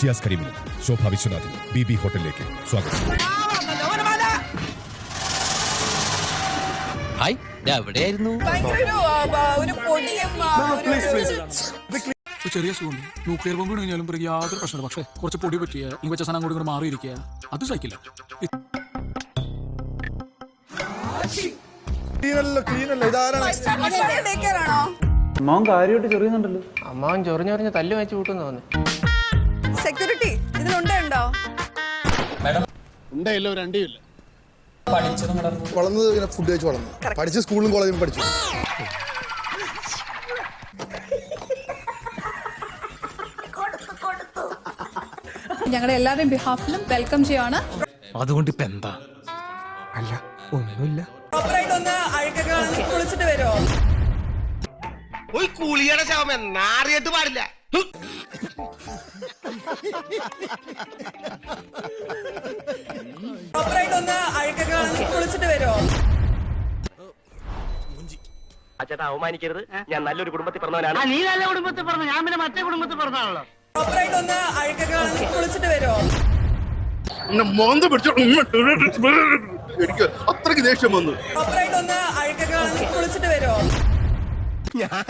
ഷിയാസ് കരീമിനും ശോഭ വിശ്വനാഥിനും B B ഹോട്ടലിലേക്ക് സ്വാഗതം. ഹായ് എവിടെയായിരുന്നു? ചെറിയ സുഖമുണ്ട് ന്യൂക്ലിയർ ബോംബ് കഴിഞ്ഞാലും പിറകെ യാതൊരു പ്രശ്നമില്ല. പക്ഷേ കുറച്ച് പൊടി പറ്റിയ ഈ വെച്ച സാധനം അങ്ങോട്ട് ഇങ്ങോട്ട് മാറിയിരിക്കുക. അത് സഹിക്കില്ല. അമ്മാവൻ കാര്യമായിട്ട് ചെറിയുന്നുണ്ടല്ലോ. അമ്മാവൻ ചൊറിഞ്ഞൊറിഞ്ഞ് തല്ലു വെച്ച് കൂട്ടുന്നു തോന്നുന്നു. സെക്യൂരിറ്റി ഇതിലുണ്ടോ വളർന്നത് ഇങ്ങനെ ഫുഡ് കഴിച്ച് വളർന്നു. പഠിച്ച സ്കൂളിലും കോളേജിലും പഠിച്ചു. ഞങ്ങളുടെ എല്ലാവരുടെയും ബിഹാഫിലും വെൽക്കം ചെയ്യാണ്. അതുകൊണ്ട് ഇപ്പൊ എന്താ? അല്ല ഒന്ന് അഴുക്കൊക്കെ കളഞ്ഞ് കുളിച്ചിട്ട് വരുമോ ഒരു കൂലിയുടെ ശവമേ നാറിയിട്ട് പാടില്ല. ഒന്ന് അഴുക്കൊക്കെ കളഞ്ഞ് കുളിച്ചിട്ട് വരുമോ ചേട്ടാ അവമാനിക്കരുത് ഞാൻ നല്ലൊരു കുടുംബത്തിൽ പറഞ്ഞവനാണ് നീ നല്ല കുടുംബത്തിൽ പറഞ്ഞു ഞാൻ പിന്നെ മറ്റേ കുടുംബത്തിൽ പറഞ്ഞാണല്ലോ പ്രോപ്പറായിട്ട് ഒന്ന് അഴുക്കൊക്കെ കളഞ്ഞ് കുളിച്ചിട്ട് വരുമോ മോന്ത പിടിച്ചു എനിക്ക് അത്രയ്ക്ക് ദേഷ്യം വന്നു പ്രോപ്പറായിട്ട് ഒന്ന് അഴുക്കൊക്കെ കളഞ്ഞ് കുളിച്ചിട്ട് വരുമോ ഞാൻ